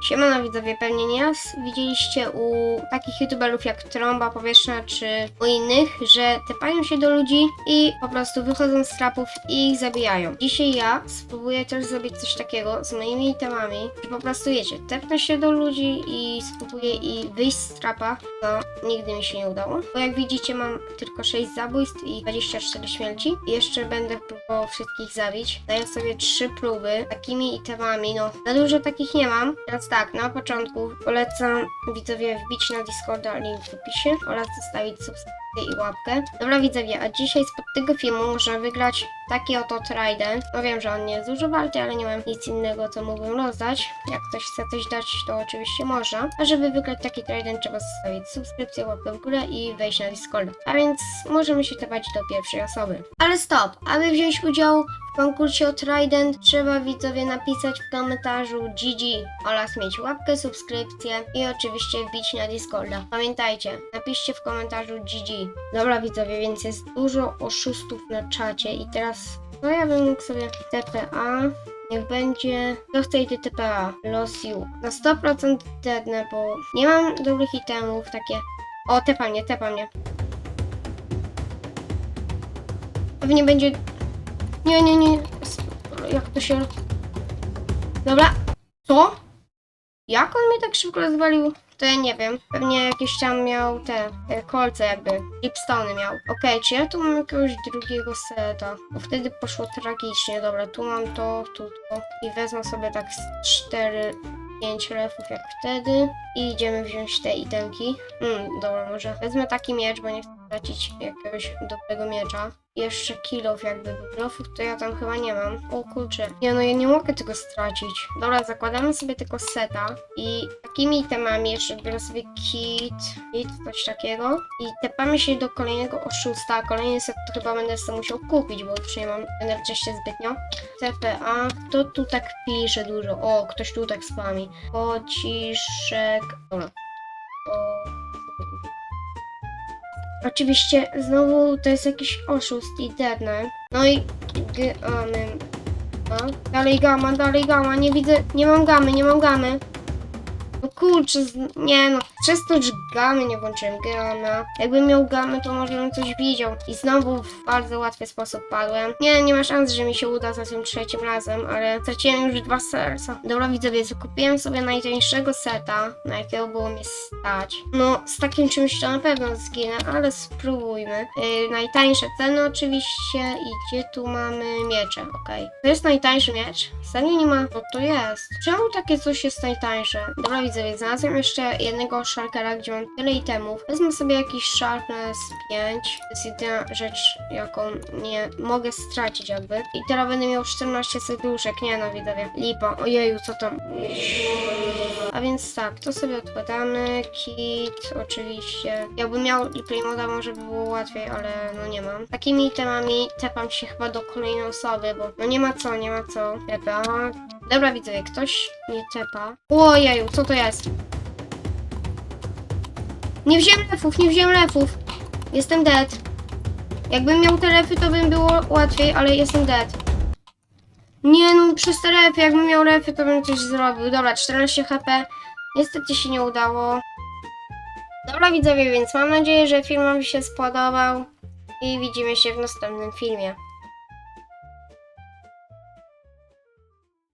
Siemano widzowie, pewnie nie raz widzieliście u takich youtuberów jak Trąba Powietrzna czy u innych, że tepają się do ludzi i po prostu wychodzą z trapów i ich zabijają. Dzisiaj ja spróbuję też zrobić coś takiego z moimi itemami, że po prostu wiecie, tepnę się do ludzi i spróbuję i wyjść z trapa, to nigdy mi się nie udało. Bo jak widzicie mam tylko 6 zabójstw i 24 śmierci jeszcze będę próbował wszystkich zabić. Daję sobie 3 próby takimi itemami, no za dużo takich nie mam. Teraz tak, na początku polecam widzowie wbić na Discorda link w opisie oraz zostawić subskrypcję i łapkę. Dobra widzowie, a dzisiaj spod tego filmu można wygrać taki oto trident. No wiem, że on nie jest dużo warty, ale nie mam nic innego, co mógłbym rozdać. Jak ktoś chce coś dać, to oczywiście można. A żeby wygrać taki trident, trzeba zostawić subskrypcję, łapkę w górę i wejść na Discorda. A więc możemy się tepać do pierwszej osoby. Ale stop! Aby wziąć udział w konkursie o trident, trzeba widzowie napisać w komentarzu GG oraz mieć łapkę, subskrypcję i oczywiście wbić na Discorda. Pamiętajcie, napiszcie w komentarzu GG. Dobra widzowie, więc jest dużo oszustów na czacie i teraz no ja bym mógł sobie TPA Niech będzie. Chce iść TPA? Los you. Na 100% deadnę, bo nie mam dobrych itemów, takie. O, tepa mnie, tepa mnie. Pewnie będzie. Nie, nie, nie. Jak to się. Dobra. Co? Jak on mnie tak szybko rozwalił? To ja nie wiem. Pewnie jakieś tam miał te, te kolce jakby. Lipstony miał. Okej, czy ja tu mam jakiegoś drugiego seta? Bo wtedy poszło tragicznie. Dobra, tu mam to, tu to. I wezmę sobie tak z 4, 5 refów jak wtedy. I idziemy wziąć te itemki. Hmm, dobra, może wezmę taki miecz, bo nie chcę tracić jakiegoś dobrego miecza. Jeszcze kilów jakby buffów, to ja tam chyba nie mam. O kurczę. Nie no, ja nie mogę tego stracić. Dobra, zakładamy sobie tylko seta i takimi itemami jeszcze biorę sobie kit, kit, coś takiego i tepamy się do kolejnego oszusta, kolejny set to chyba będę sobie musiał kupić, bo już nie mam energetycznie zbytnio. TPA, kto tu tak pisze dużo? O, ktoś tu tak spami. Pociszek, dobra. Oczywiście znowu to jest jakiś oszust i deadne. No i gamy. Dalej gama, dalej gama, nie widzę, nie mam gamy, nie mam gamy. No kurczę, nie no, przez to, że gamy nie włączyłem gama. Jakbym miał gamy, to może bym coś widział. I znowu w bardzo łatwy sposób padłem. Nie, nie ma szans, że mi się uda za tym trzecim razem, ale straciłem już dwa serca. Dobra widzowie, zakupiłem sobie najtańszego seta, na jakiego było mnie stać. No, z takim czymś to na pewno zginę, ale spróbujmy. Yy, najtańsze ceny oczywiście i gdzie tu mamy miecze, okej. To jest najtańszy miecz? Serio nie ma? No to jest. Czemu takie coś jest najtańsze? Dobra widzowie, znalazłem jeszcze jednego shulkera, gdzie mam tyle itemów. Wezmę sobie jakiś sharpness 5. To jest jedyna rzecz, jaką nie mogę stracić jakby. I teraz będę miał 14 serduszek. Nie no widzowie. Lipa. Ojeju, co tam? A więc tak, to sobie odkładamy. Kit, oczywiście. Jakbym miał replay moda, może by było łatwiej, ale no nie mam. Takimi itemami tepam się chyba do kolejnej osoby, bo no nie ma co, nie ma co. Tepa. Dobra, widzowie, ktoś nie tepa. Ojeju, co to jest? Nie wziąłem lefów, nie wziąłem lefów. Jestem dead. Jakbym miał te lefy, to bym było łatwiej, ale jestem dead. Nie no, przez te refy, jakbym miał refy, to bym coś zrobił. Dobra, 14 HP. Niestety się nie udało. Dobra widzowie, więc mam nadzieję, że film wam się spodobał. I widzimy się w następnym filmie.